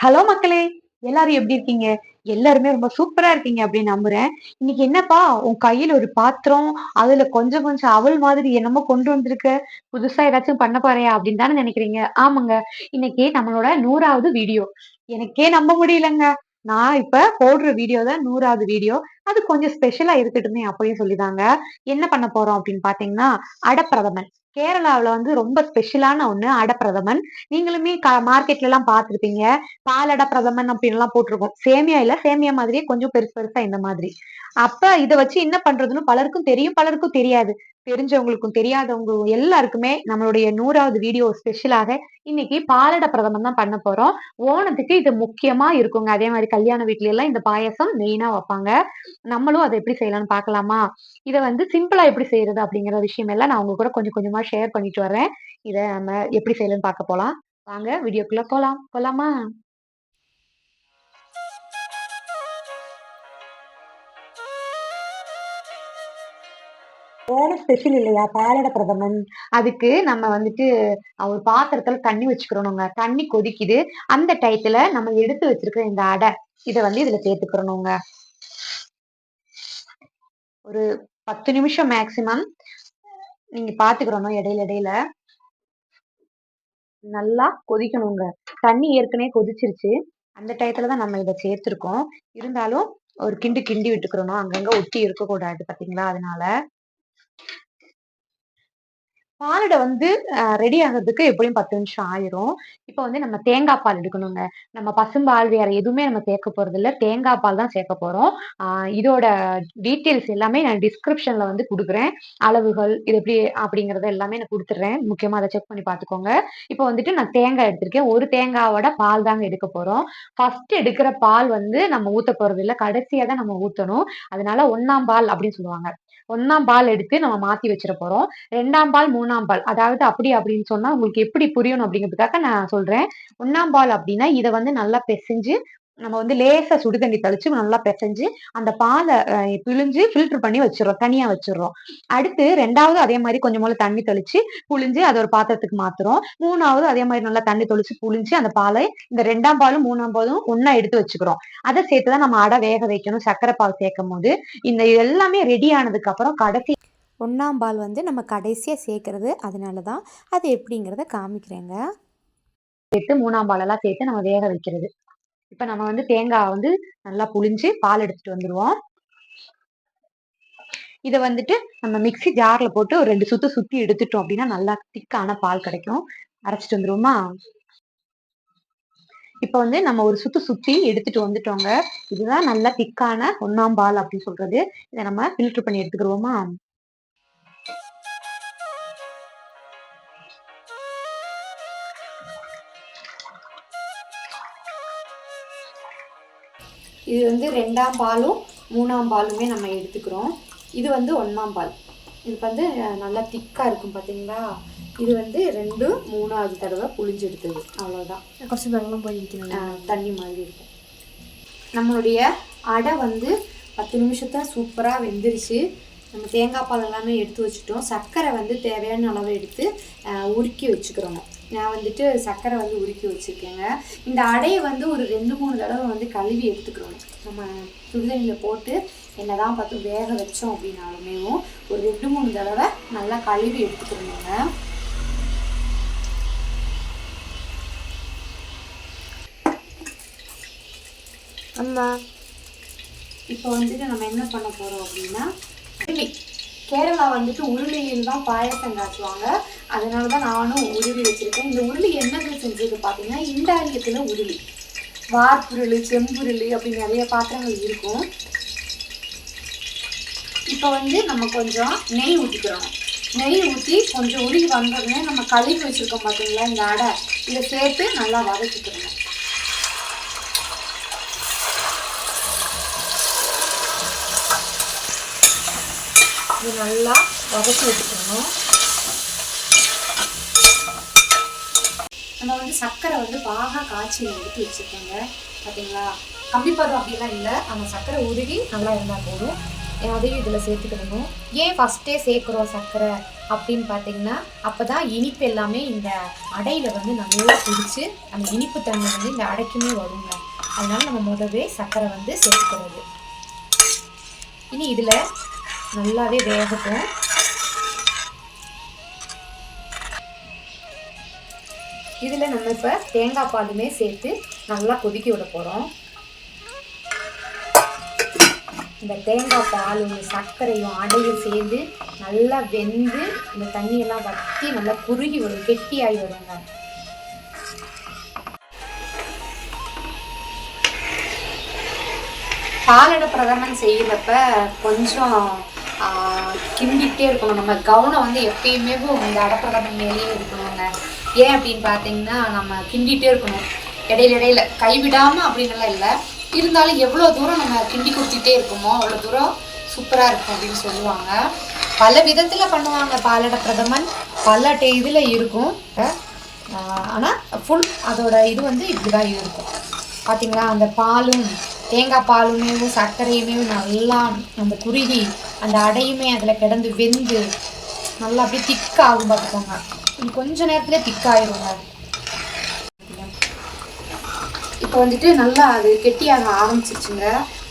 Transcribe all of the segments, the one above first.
Hello மக்களே எல்லாரும் எப்படி இருக்கீங்க? எல்லாருமே ரொம்ப சூப்பரா இருக்கீங்க அப்படின்னு நம்புறேன். இன்னைக்கு என்னப்பா உன் கையில ஒரு பாத்திரம் அதுல கொஞ்சம் கொஞ்சம் அவள் மாதிரி என்னமோ கொண்டு வந்திருக்க. புதுசா ஏதாச்சும் பண்ண போறியா அப்படின்னு தானே நினைக்கிறீங்க? ஆமாங்க இன்னைக்கு நம்மளோட நூறாவது வீடியோ. எனக்கே நம்ப முடியலங்க. நான் இப்ப போடுற வீடியோ தான் நூறாவது வீடியோ. அது கொஞ்சம் ஸ்பெஷலா இருக்கட்டுமே அப்படின்னு சொல்லிதாங்க. என்ன பண்ண போறோம் அப்படின்னு பாத்தீங்கன்னா அடப்பிரதமன். கேரளாவுல வந்து ரொம்ப ஸ்பெஷலான ஒண்ணு அடப்பிரதமன். நீங்களுமே மார்க்கெட்ல எல்லாம் பார்த்திருப்பீங்க. பாலட பிரதமன் அப்படின்னு எல்லாம் போட்டிருக்கோம். சேமியா இல்ல சேமியா மாதிரியே கொஞ்சம் பெருசு பெருசா இந்த மாதிரி. அப்ப இதை வச்சு என்ன பண்றதுன்னு பலருக்கும் தெரியும் பலருக்கும் தெரியாது. தெரிஞ்சவங்களுக்கும் தெரியாதவங்களுக்கும் எல்லாருக்குமே நம்மளுடைய நூறாவது வீடியோ ஸ்பெஷலாக இன்னைக்கு பாலட பிரதமம் தான் பண்ண போறோம். ஓணத்துக்கு இது முக்கியமா இருக்குங்க. அதே மாதிரி கல்யாண வீட்ல எல்லாம் இந்த பாயசம் மெயினா வைப்பாங்க. நம்மளும் அதை எப்படி செய்யலாம்னு பார்க்கலாமா? இதை வந்து சிம்பிளா எப்படி செய்யறது அப்படிங்கிற விஷயம் எல்லாம் நான் உங்க கூட கொஞ்சம் கொஞ்சமா ஷேர் பண்ணிட்டு வரேன் இதை நம்ம எப்படி செய்யலன்னு பார்க்க போலாம். வாங்க வீடியோக்குள்ள போலாம். போலாமா? ஓண ஸ்பெஷல் இல்லையா? பாலட பிரதமன். அதுக்கு நம்ம வந்துட்டு ஒரு பாத்திரத்துல தண்ணி வச்சுக்கிறோனுங்க தண்ணி கொதிக்குது. அந்த டயத்துல நம்ம எடுத்து வச்சிருக்கிற இந்த அடை இதை வந்து இதுல சேர்த்துக்கிறோனுங்க ஒரு பத்து நிமிஷம் மேக்சிமம் நீங்க பாத்துக்கிறோம் இடையில இடையில. நல்லா கொதிக்கணுங்க. தண்ணி ஏற்கனவே கொதிச்சிருச்சு. அந்த டயத்துலதான் நம்ம இதை சேர்த்திருக்கோம். இருந்தாலும் ஒரு கிண்டு கிண்டி விட்டுக்கிறணும். அங்கங்க ஒட்டி இருக்கக்கூடாது பாத்தீங்களா? அதனால. பாலடை வந்து ரெடி ஆகிறதுக்கு எப்படியும் பத்து நிமிஷம் ஆயிரும். இப்போ வந்து நம்ம தேங்காய் பால் எடுக்கணுங்க. நம்ம பசும்பால் வேற எதுவுமே நம்ம சேர்க்க போறது இல்ல. தேங்காய் பால் தான் சேர்க்க போறோம். இதோட டீட்டெயில்ஸ் எல்லாமே நான் டிஸ்கிரிப்ஷன்ல வந்து கொடுக்குறேன். அளவுகள் இது எப்படி அப்படிங்கறத எல்லாமே நான் கொடுத்துட்றேன். முக்கியமா அதை செக் பண்ணி பார்த்துக்கோங்க. இப்போ வந்துட்டு நான் தேங்காய் எடுத்திருக்கேன். ஒரு தேங்காவோட பால் தாங்க எடுக்க போறோம். ஃபர்ஸ்ட் எடுக்கிற பால் வந்து நம்ம ஊத்த போறது இல்லை. கடைசியா தான் நம்ம ஊத்தணும். அதனால ஒன்னாம் பால் அப்படின்னு சொல்லுவாங்க. ஒன்னாம் பால் எடுத்து நம்ம மாத்தி வச்சிட போறோம். ரெண்டாம் பால் மூணாம் பால். அதாவது அப்படி அப்படின்னு சொன்னா உங்களுக்கு எப்படி புரியணும் அப்படிங்கிறதுக்காக நான் சொல்றேன். ஒன்னாம் பால் அப்படின்னா இதை வந்து நல்லா பிசைஞ்சு நம்ம வந்து லேசா சுடுதண்ணி தெளிச்சு நல்லா பிசைஞ்சு அந்த பாலை பிழிஞ்சு ஃபில்டர் பண்ணி வச்சிடறோம். தனியா வச்சிடறோம். அடுத்து ரெண்டாவது அதே மாதிரி கொஞ்சம் போல தண்ணி தெளிச்சு புழிஞ்சு அதை ஒரு பாத்திரத்துக்கு மாத்துறோம். மூணாவது அதே மாதிரி நல்லா தண்ணி தெளிச்சு புழிஞ்சு அந்த பாலை இந்த ரெண்டாம் பாலும் மூணாம் பாலும் ஒன்னா எடுத்து வச்சுக்கிறோம். அதை சேர்த்துதான் நம்ம அடை வேக வைக்கணும் சர்க்கரை பால் சேர்க்கும் போது இந்த எல்லாமே ரெடி ஆனதுக்கு அப்புறம் கடைசி ஒன்றாம் பால் வந்து நம்ம கடைசியாக சேர்க்கறது. அதனால தான் அது எப்படிங்கிறத காமிக்கிறேங்க. சேர்த்து மூணாம் பாலெல்லாம் சேர்த்து நம்ம வேக வைக்கிறது. இப்ப நம்ம வந்து தேங்காய் வந்து நல்லா புளிஞ்சு பால் எடுத்துட்டு வந்துருவோம். இதை வந்துட்டு நம்ம மிக்சி ஜார்ல போட்டு ஒரு ரெண்டு சுத்து சுத்தி எடுத்துட்டோம் அப்படின்னா நல்லா திக்கான பால் கிடைக்கும். அரைச்சிட்டு வந்துருவோமா? இப்ப வந்து நம்ம ஒரு சுத்து சுத்தி எடுத்துட்டு வந்துட்டோங்க. இதுதான் நல்லா திக்கான ஒன்னாம் பால் அப்படின்னு சொல்றது. இதை நம்ம ஃபில்டர் பண்ணி எடுத்துக்கிடுவோமா இது வந்து ரெண்டாம் பாலும் மூணாம் பாலுமே நம்ம எடுத்துக்கிறோம். இது வந்து ஒன்றாம் பால். இது வந்து நல்லா திக்காக இருக்கும் பார்த்தீங்களா இது வந்து ரெண்டு மூணாவது தடவை புளிஞ்சு எடுத்தது. அவ்வளோதான் கொஞ்சம் வெள்ளம் போய் தண்ணி மாதிரி இருக்கும். நம்மளுடைய அடை வந்து பத்து நிமிஷத்தை சூப்பராக வெந்துருச்சு. நம்ம தேங்காய் பால் எல்லாமே எடுத்து வச்சுட்டோம். சர்க்கரை வந்து தேவையான அளவை எடுத்து உருக்கி வச்சுக்கிறோம் நான் வந்துட்டு சர்க்கரை வந்து உருக்கி வச்சுருக்கேங்க. இந்த அடையை வந்து ஒரு ரெண்டு மூணு தடவை வந்து கழுவி எடுத்துக்கிறோம் நம்ம சுடுதண்ணியில் போட்டு என்ன தான் பார்த்து வேக வச்சோம் அப்படின்னாலுமே ஒரு ரெண்டு மூணு தடவை நல்லா கழுவி எடுத்துக்கிறோங்க அம்மா இப்போ வந்துட்டு நம்ம என்ன பண்ண போகிறோம் அப்படின்னா கேரளா வந்துட்டு உருளையில் தான் பாயசம் காட்டுவாங்க. அதனால தான் நானும் உருளி வச்சுருக்கேன். இந்த உருளி என்னது செஞ்சது பார்த்தீங்கன்னா இண்டாரியத்தில் உருளி. வார்ப்புருள் செம்புருளி அப்படி நிறைய பாத்திரங்கள் இருக்கும். இப்போ வந்து நம்ம கொஞ்சம் நெய் ஊற்றிக்கிறோம் நெய் ஊற்றி கொஞ்சம் உருகி வந்தோடனே நம்ம கழுவி வச்சுருக்கோம் பார்த்தீங்களா இந்த அடை. இதை சேர்த்து நல்லா வதக்கிக்கிறோம் இது நல்லா வதக்கி வச்சுக்கணும் நம்ம வந்து சர்க்கரை வந்து பாக காய்ச்சி எடுத்து வச்சுருக்கேங்க. பார்த்தீங்களா பருவம் அப்படிலாம் இல்லை. அந்த சர்க்கரை உருகி நல்லா இருந்தால் போதும். அதையும் இதில் சேர்த்துக்கிடணும். ஏன் ஃபஸ்ட்டே சேர்க்குறோம் சர்க்கரை அப்படின்னு பார்த்தீங்கன்னா அப்போ தான் இனிப்பு எல்லாமே இந்த அடையில் வந்து நல்லா பிடிச்சி அந்த இனிப்பு தன்மை வந்து இந்த அடைக்குமே வருங்க. அதனால நம்ம முதவே சர்க்கரை வந்து சேர்த்துக்கிறது. இனி இதில் நல்லாவே வேகட்டும். இதில் நம்ம இப்போ தேங்காய் பாலுமே சேர்த்து நல்லா கொதிக்க விட போகிறோம் இந்த தேங்காய் பாலும் சர்க்கரையும் அடையும் சேர்ந்து நல்லா வெந்து இந்த தண்ணியெல்லாம் வற்றி நல்லா குறுகி வரும் கெட்டியாகி வருங்க பாலடை பிரதமன் செய்கிறப்ப கொஞ்சம் கிண்டிகிட்டே இருக்கணும். நம்ம கவனம் வந்து எப்பயுமே இந்த அடப்பிரதமன் மேலேயே இருக்கணுங்க. ஏன் அப்படின்னு பார்த்தீங்கன்னா நம்ம கிண்டிகிட்டே இருக்கணும். இடையில இடையில. கைவிடாமல் அப்படின்னுலாம் இல்லை. இருந்தாலும் எவ்வளோ தூரம் நம்ம கிண்டி கொடுத்துட்டே இருக்கோமோ அவ்வளோ தூரம் சூப்பராக இருக்கும் அப்படின்னு சொல்லுவாங்க. பல விதத்தில் பண்ணுவாங்க பாலட பிரதமன். பல டே இதில் இருக்கும். ஆனால் ஃபுல் அதோட இது வந்து இப்படி தான் இருக்கும். பார்த்தீங்களா அந்த பாலும் தேங்காய் பாலுமே சர்க்கரையுமே நல்லா அந்த குருகி அந்த அடையுமே அதில் கிடந்து வெந்து நல்லா அப்படியே திக்காகும் பார்த்துக்கோங்க இது கொஞ்ச நேரத்துல திக்காயிருங்க இப்போ வந்துட்டு நல்லா அது கெட்டியாக ஆரம்பிச்சிச்சுங்க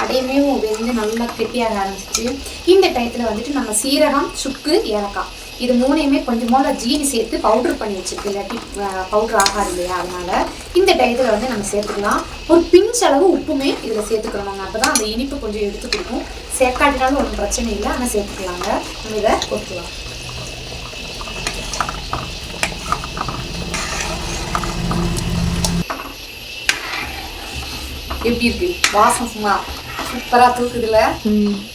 அடையுமே வெந்து நல்லா கெட்டியாக ஆரம்பிச்சிச்சு இந்த டயத்தில் வந்துட்டு நம்ம சீரகம் சுக்கு ஏலக்காய். இது மூணையுமே கொஞ்சமாக ஜீனி சேர்த்து பவுடர் பண்ணி வச்சுருக்கு இல்லாட்டி பவுடர் ஆகாது இல்லையா? அதனால் இந்த டயத்தில் வந்து நம்ம சேர்த்துக்கலாம். ஒரு பிஞ்ச் அளவு உப்புமே இதில் சேர்த்துக்கணுங்க அப்போ தான் அந்த இனிப்பு கொஞ்சம் எடுத்து கொடுக்கும். சேர்க்காட்டினாலும் ஒன்றும் பிரச்சனை இல்லை. ஆனால் சேர்த்துக்கலாங்க. நம்ம இதை கொடுக்கலாம் எப்படி இருக்கு? வாசம் சும்மா சூப்பரா தூக்குதுல?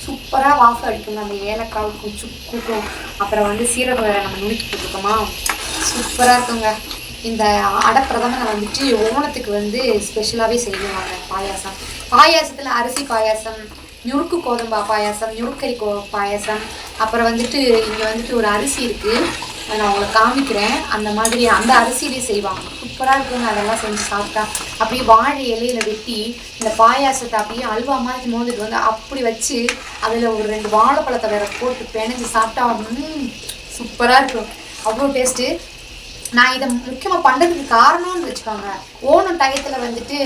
சூப்பரா வாசம் அடிக்கும் அந்த ஏலக்காவுக்கும் சுக்குக்கும் அப்புறம் வந்து சீரகம் வேற நம்ம நுணுக்கி போட்டுருக்கோமா? சூப்பரா இருக்குங்க. இந்த அடப்பிரதமனை வந்துட்டு ஓணத்துக்கு வந்து ஸ்பெஷலாகவே செய்வாங்க பாயாசம். பாயாசத்தில் அரிசி பாயாசம் நுறுக்கு கோதம்பா பாயாசம் நுறுக்கறி கோ பாயாசம். அப்புறம் வந்துட்டு இங்கே வந்துட்டு ஒரு அரிசி இருக்குது நான் உங்களுக்கு காமிக்கிறேன். அந்த மாதிரி அந்த அரிசியிலே செய்வாங்க. சூப்பராக இருக்குங்க. அதெல்லாம் செஞ்சு சாப்பிட்டா. அப்படியே வாழை இலையில வெட்டி இந்த பாயாசத்தை அப்படியே அல்வா மாதிரி மோதிட்டு வந்து அப்படி வச்சு அதில் ஒரு ரெண்டு வாழைப்பழத்தை வேற போட்டு பிணைஞ்சு சாப்பிட்டா சூப்பராக இருக்கும். அவ்வளோ டேஸ்ட்டு நான் இதை முக்கியமாக பண்ணுறதுக்கு காரணம்னு வச்சுக்கோங்க. ஓணம் டயத்தில் வந்துட்டு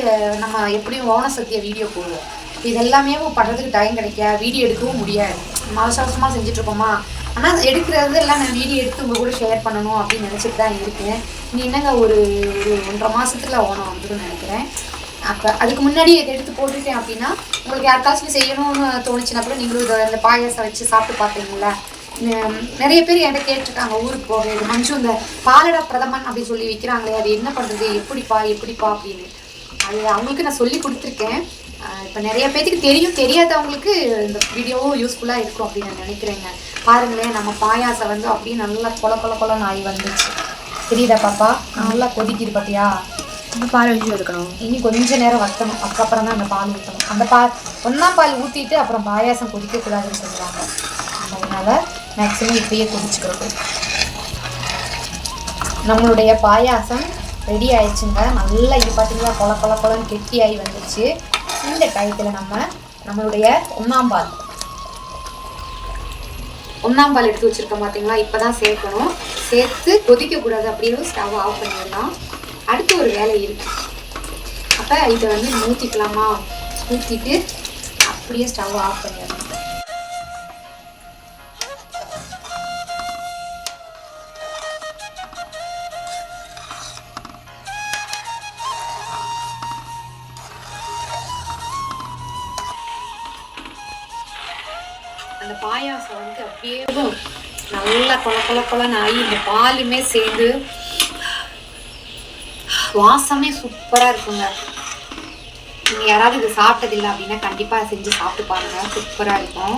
நம்ம எப்படியும் ஓண சத்திய வீடியோ போடுவோம். இது எல்லாமே பண்ணுறதுக்கு டைம் கிடைக்க? வீடியோ எடுக்கவும் முடியாது. நம்ம அவசர அவசரமாக செஞ்சுட்ருப்போமா ஆனால் எடுக்கிறது எல்லாம் நான் வீடியோ எடுத்து உங்கள் கூட ஷேர் பண்ணணும் அப்படின்னு நினச்சிட்டு தான் இருக்கேன். நீ என்னங்க ஒரு ஒரு ஒன்றரை மாதத்தில் ஓணம் வந்துடும் நினைக்கிறேன். அப்போ அதுக்கு முன்னாடி இதை எடுத்து போட்டுட்டேன் அப்படின்னா உங்களுக்கு யாருக்காச்சும் செய்யணும்னு தோணுச்சுன்னா கூட நீங்களும் இதை இந்த பாயாசம் வச்சு சாப்பிட்டு பார்ப்பீங்களா நிறைய பேர் என்கிட்ட கேட்டிருக்காங்க ஊருக்கு போக. இது மஞ்சு இந்த பாலடா பிரதமன் அப்படி சொல்லி விற்கிறாங்களே அது என்ன பண்ணுறது எப்படிப்பா எப்படிப்பா அப்படின்னு. அது அவங்களுக்கு நான் சொல்லி கொடுத்துருக்கேன். இப்போ நிறைய பேத்துக்கு தெரியும் தெரியாதவங்களுக்கு இந்த வீடியோவும் யூஸ்ஃபுல்லாக இருக்கும் அப்படின்னு நான் நினைக்கிறேங்க. பாருங்களேன் நம்ம பாயாசம் வந்து அப்படியே நல்லா கொல கொல கொலன்னு ஆகி வந்துச்சு தெரியுதா பாப்பா? நல்லா கொதிக்குது பார்த்தியா இந்த பால் வச்சு எடுக்கணும். இனி கொஞ்ச நேரம் வத்தணும். அதுக்கப்புறம் தான் அந்த பால் ஊற்றணும் அந்த பால் ஒன்றாம் பால் ஊற்றிட்டு அப்புறம் பாயாசம் கொதிக்கக்கூடாதுன்னு சொல்லுவாங்க. அதனால மேக்ஸிமம் இப்பயே கொதிச்சுக்கிறது நம்மளுடைய பாயாசம் ரெடி ஆயிடுச்சுங்க. நல்லா இது பார்த்தீங்களா கொல கொல கொலன்னு கெட்டியாகி வந்துச்சு இந்த டயத்தில் நம்ம நம்மளுடைய ஒன்னாம்பால் ஒன்னாம்பால் எடுத்து வச்சுருக்கோம் பார்த்தீங்களா இப்போ தான் சேர்க்கணும். சேர்த்து கொதிக்கக்கூடாது அப்படின்னு ஸ்டவ் ஆஃப் பண்ணிடலாம். அடுத்து ஒரு வேலை இருக்கு. அப்போ இதை வந்து ஊற்றிக்கலாமா ஊற்றிட்டு அப்படியே ஸ்டவ் ஆஃப் பண்ணிடலாம். பாயாசம் வந்து அப்படியே நல்லா கொல கொல கொலன்னு ஆகி இந்த பாலுமே சேர்ந்து வாசமே சூப்பராக இருக்குங்க. நீங்கள் யாராவது இது சாப்பிட்டதில்லை அப்படின்னா கண்டிப்பாக செஞ்சு சாப்பிட்டு பாருங்க. சூப்பராக இருக்கும்.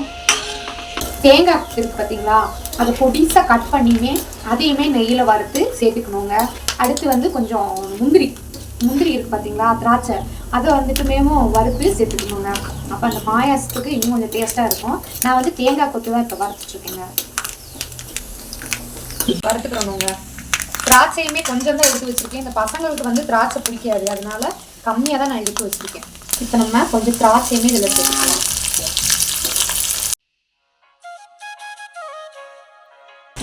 தேங்காய் இருக்கு பார்த்தீங்களா? அதை பொடிசாக கட் பண்ணியுமே அதையுமே நெய்யில் வறுத்து சேர்த்துக்கணுங்க. அடுத்து வந்து கொஞ்சம் முந்திரி முந்திரி இருக்கு பார்த்தீங்களா திராட்சை. அதை வந்துட்டுமேவும் வறுத்து சேர்த்துக்கணுங்க அப்போ அந்த பாயாசத்துக்கு இன்னும் கொஞ்சம் டேஸ்ட்டாக இருக்கும். நான் வந்து தேங்காய் கொத்து தான் இப்போ வறுத்துட்ருக்கேங்க. வறுத்துக்கணுங்க. திராட்சையுமே கொஞ்சம் தான் எடுத்து வச்சிருக்கேன். இந்த பசங்களுக்கு வந்து திராட்சை பிடிக்காது. அதனால கம்மியாக தான் நான் எடுத்து வச்சிருக்கேன். இப்போ நம்ம கொஞ்சம் திராட்சையுமே இதில் சேர்த்துக்கலாம்.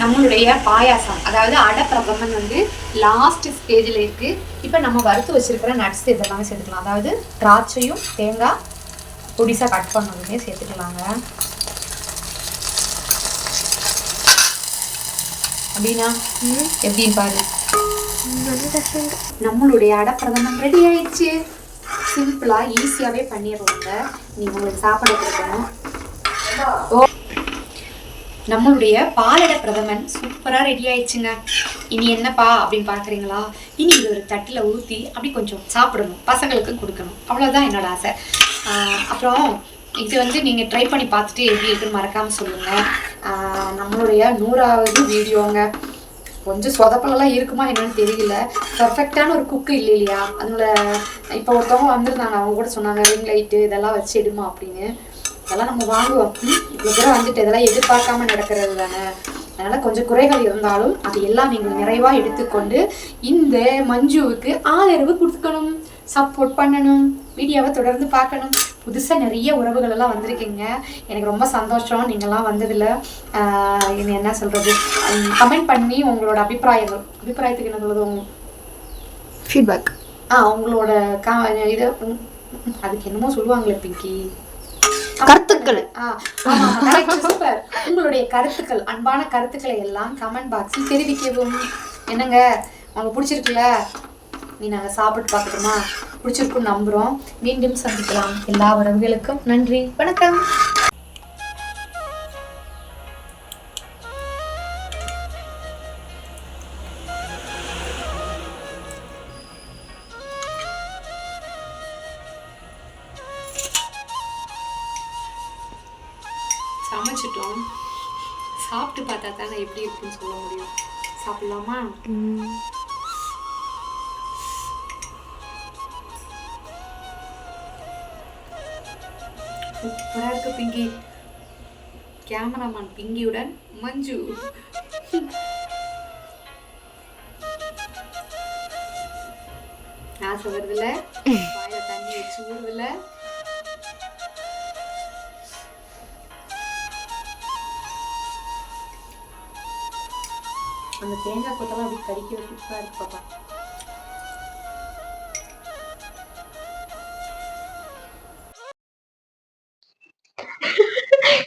நம்மளுடைய பாயாசம் அதாவது அடப்பிரதமன் வந்து லாஸ்ட் ஸ்டேஜில் இருக்கு. இப்போ நம்ம வறுத்து வச்சிருக்கிற நட்ஸ் இதெல்லாமே சேர்த்துக்கலாம். அதாவது திராட்சையும் தேங்காய் பொடிசா கட் பண்ணதுமே சேர்த்துக்கலாங்க. அப்படின்னா எப்படின்னு பாரு. நம்மளுடைய அடப்பிரதமன் ரெடி ஆயிடுச்சு. சிம்பிளா ஈஸியாவே பண்ணிடுவோங்க நீங்கள் உங்களுக்கு சாப்பிட கொடுக்கணும். ஓ நம்மளுடைய பாலட பிரதமன் சூப்பரா ரெடி ஆயிடுச்சுங்க. இனி என்னப்பா அப்படின்னு பார்க்குறீங்களா இனி இது ஒரு தட்டில் ஊற்றி அப்படி கொஞ்சம் சாப்பிடணும். பசங்களுக்கு கொடுக்கணும். அவ்வளோதான் என்னோட ஆசை. அப்புறம் இது வந்து நீங்கள் ட்ரை பண்ணி பார்த்துட்டு எப்படி இருக்குன்னு மறக்காமல் சொல்லுங்கள் நம்மளுடைய நூறாவது வீடியோங்க. கொஞ்சம் சொதப்பலெல்லாம் இருக்குமா என்னன்னு தெரியல. பர்ஃபெக்டான ஒரு குக்கு இல்லை இல்லையா? அதனால இப்போ ஒருத்தவங்க வந்திருந்தாங்க அவங்க கூட சொன்னாங்க ரிங் லைட்டு இதெல்லாம் வச்சு எடுமா அப்படின்னு. அதெல்லாம் நம்ம வாங்குவோம். இவ்வளோ தூரம் வந்துட்டு இதெல்லாம் எதிர்பார்க்காம நடக்கிறது தானே. அதனால கொஞ்சம் குறைகள் இருந்தாலும் அது எல்லாம் நீங்கள் நிறைவாக எடுத்துக்கொண்டு இந்த மஞ்சுவுக்கு ஆதரவு கொடுக்கணும். சப்போர்ட் பண்ணணும். வீடியோவை தொடர்ந்து பார்க்கணும். புதுசாக நிறைய உறவுகள் எல்லாம் வந்திருக்கீங்க. எனக்கு ரொம்ப சந்தோஷம். நீங்கள்லாம் வந்ததில் இது என்ன சொல்கிறது கமெண்ட் பண்ணி உங்களோட அபிப்பிராயங்கள் அபிப்பிராயத்துக்கு என்ன சொல்கிறது உங்க ஃபீட்பேக் ஆ உங்களோட கா இது அதுக்கு என்னமோ சொல்லுவாங்களே பிங்கி. கருத்துக்கள். super. உங்களுடைய கருத்துக்கள் அன்பான கருத்துக்களை எல்லாம் கமெண்ட் பாக்ஸில் தெரிவிக்கவும். என்னங்க உங்களுக்கு பிடிச்சிருக்குல்ல? நீ நாங்கள் சாப்பிட்டு பார்க்கட்டுமா? பிடிச்சிருக்குன்னு நம்புகிறோம் மீண்டும் சந்திக்கலாம். எல்லா உறவுகளுக்கும் நன்றி. வணக்கம். சமைச்சிட்டோம். சாப்பிட்டு பார்த்தா தானே எப்படி இருக்குன்னு சொல்ல முடியும். சாப்பிடலாமா? சூப்பராக இருக்கு பிங்கி. கேமராமேன் பிங்கியுடன் மஞ்சு. ஆசை வருதுல பாய தண்ணி வச்சு ஊறுதுல அந்த தேங்காய் கொத்தெல்லாம் அப்படி கடிக்க சூப்பரா இருக்கு பாப்பா.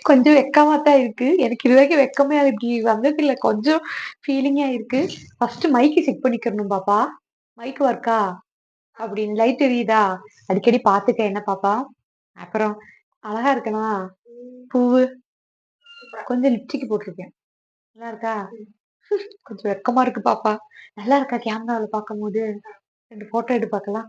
கொஞ்சம் வெக்கமா தான் இருக்கு. எனக்கு இது வரைக்கும் வெக்கமே அது இப்படி வந்தது இல்ல. கொஞ்சம் ஃபீலிங்கா இருக்கு. ஃபர்ஸ்ட் மைக்கு செக் பண்ணிக்கிறணும் பாப்பா. மைக் ஒர்க்கா அப்படின்னு லைட் தெரியுதா அடிக்கடி பாத்துக்க என்ன பாப்பா? அப்புறம் அழகா இருக்கனா? பூவு? கொஞ்சம் லிப்ஸ்டிக் போட்டிருக்கேன். நல்லா இருக்கா? கொஞ்சம் வெக்கமா இருக்கு பாப்பா. நல்லா இருக்கா கேமராவில் பார்க்கும்போது ரெண்டு போட்டோ எடுத்து பார்க்கலாம்.